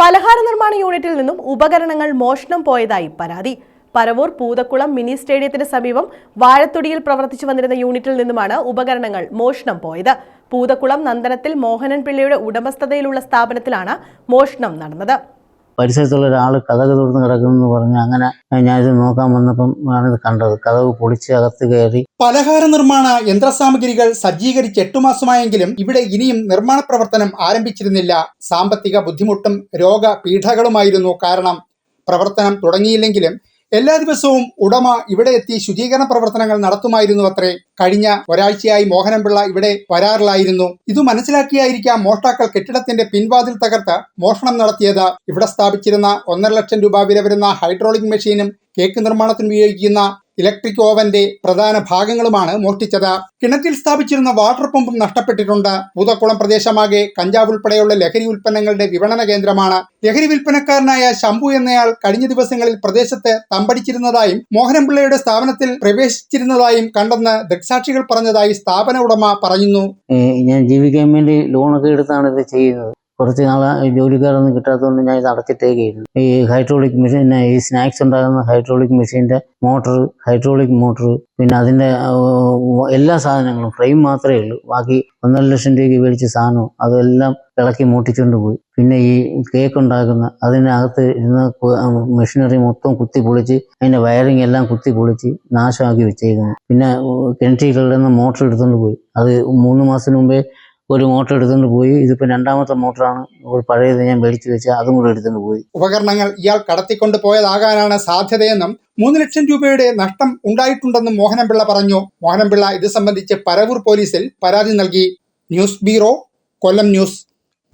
പലഹാര നിർമ്മാണ യൂണിറ്റിൽ നിന്നും ഉപകരണങ്ങൾ മോഷണം പോയതായി പരാതി. പരവൂർ പൂതക്കുളം മിനി സ്റ്റേഡിയത്തിന് സമീപം വാഴത്തൊടിയിൽ പ്രവർത്തിച്ചു വന്നിരുന്ന യൂണിറ്റിൽ നിന്നുമാണ് ഉപകരണങ്ങൾ മോഷണം പോയത്. പൂതക്കുളം നന്ദനത്തിൽ മോഹനൻ പിള്ളയുടെ ഉടമസ്ഥതയിലുള്ള സ്ഥാപനത്തിലാണ് മോഷണം നടന്നത്. പരിസരത്തുള്ള ഒരാൾ കഥക് തുറന്ന് കിടക്കുന്നു പറഞ്ഞ് അങ്ങനെ ഞാനിത് നോക്കാൻ വന്നപ്പം ആണിത് കണ്ടത്. കഥക് പൊളിച്ച് അകത്ത് കയറി. പലഹാര നിർമ്മാണ യന്ത്രസാമഗ്രികൾ സജ്ജീകരിച്ച് എട്ടു മാസമായെങ്കിലും ഇവിടെ ഇനിയും നിർമ്മാണ പ്രവർത്തനം ആരംഭിച്ചിരുന്നില്ല. സാമ്പത്തിക ബുദ്ധിമുട്ടും രോഗപീഠകളുമായിരുന്നു കാരണം. പ്രവർത്തനം തുടങ്ങിയില്ലെങ്കിലും എല്ലാ ദിവസവും ഉടമ ഇവിടെ എത്തി ശുചീകരണ പ്രവർത്തനങ്ങൾ നടത്തുമായിരുന്നു അത്രേ. കഴിഞ്ഞ ഒരാഴ്ചയായി മോഹനൻപിള്ള ഇവിടെ വരാറിലായിരുന്നു ഇത് മനസ്സിലാക്കിയായിരിക്കാം മോഷ്ടാക്കൾ കെട്ടിടത്തിന്റെ പിൻവാതിൽ തകർത്ത് മോഷണം നടത്തിയത്. ഇവിടെ സ്ഥാപിച്ചിരുന്ന ഒന്നര ലക്ഷം രൂപ വില വരുന്ന ഹൈഡ്രോളിക് മെഷീനും കേക്ക് നിർമ്മാണത്തിന് ഉപയോഗിക്കുന്ന ഇലക്ട്രിക് ഓവന്റെ പ്രധാന ഭാഗങ്ങളുമാണ് മോഷ്ടിച്ചത് കിണറ്റിൽ സ്ഥാപിച്ചിരുന്ന വാട്ടർ പമ്പും നഷ്ടപ്പെട്ടിട്ടുണ്ട്. പൂതക്കുളം പ്രദേശമാകെ കഞ്ചാവ് ഉൾപ്പെടെയുള്ള ലഹരി ഉൽപ്പന്നങ്ങളുടെ വിപണന കേന്ദ്രമാണ്. ലഹരി വിൽപ്പനക്കാരനായ ശംഭു എന്നയാൾ കഴിഞ്ഞ ദിവസങ്ങളിൽ പ്രദേശത്ത് തമ്പടിച്ചിരുന്നതായും മോഹനൻപിള്ളയുടെ സ്ഥാപനത്തിൽ പ്രവേശിച്ചിരുന്നതായും കണ്ടെന്ന് ദൃക്സാക്ഷികൾ പറഞ്ഞതായി സ്ഥാപന ഉടമ പറയുന്നു. ഞാൻ ജീവിക്കാൻ വേണ്ടി ലോണൊക്കെ എടുത്താണ് ഇത് ചെയ്യുന്നത്. കുറച്ച് നാൾ ജോലിക്കാരൊന്നും കിട്ടാത്തതുകൊണ്ട് ഞാൻ ഇത് അടച്ചിട്ടേക്കായിരുന്നു ഈ ഹൈഡ്രോളിക് മെഷീൻ ഈ സ്നാക്സ് ഉണ്ടാകുന്ന ഹൈഡ്രോളിക് മെഷീന്റെ മോട്ടർ ഹൈഡ്രോളിക് മോട്ടർ പിന്നെ അതിന്റെ എല്ലാ സാധനങ്ങളും ഫ്രെയിം മാത്രമേ ഉള്ളൂ. ബാക്കി ഒന്നര ലക്ഷം രൂപയ്ക്ക് മേടിച്ച സാധനവും അതെല്ലാം ഇളക്കി മൂട്ടിച്ചുകൊണ്ട് പോയി. പിന്നെ ഈ കേക്ക് ഉണ്ടാക്കുന്ന അതിനകത്ത് ഇരുന്ന മെഷീനറി മൊത്തം കുത്തി പൊളിച്ച് അതിന്റെ വയറിങ് എല്ലാം കുത്തി പൊളിച്ച് നാശമാക്കി വെച്ചേക്കുന്നു. പിന്നെ കിണറ്റികളിൽ നിന്ന് മോട്ടർ എടുത്തുകൊണ്ട് പോയി. അത് മൂന്ന് മാസത്തിന് മുമ്പേ ഒരു മോട്ടർ എടുത്തുകൊണ്ട് പോയി. ഇതിപ്പോൾ രണ്ടാമത്തെ മോട്ടറാണ്. ഒരു പഴയത് ഞാൻ മേടിച്ചു വെച്ചാൽ അതും കൂടെ എടുത്തുകൊണ്ട് പോയി. ഉപകരണങ്ങൾ ഇയാൾ കടത്തിക്കൊണ്ട് പോയതാകാനാണ് സാധ്യതയെന്നും മൂന്ന് ലക്ഷം രൂപയുടെ നഷ്ടം ഉണ്ടായിട്ടുണ്ടെന്നും മോഹനംപിള്ള പറഞ്ഞു. മോഹനംപിള്ള ഇത് സംബന്ധിച്ച് പരവൂർ പോലീസിൽ പരാതി നൽകി. News bureau Kollam news.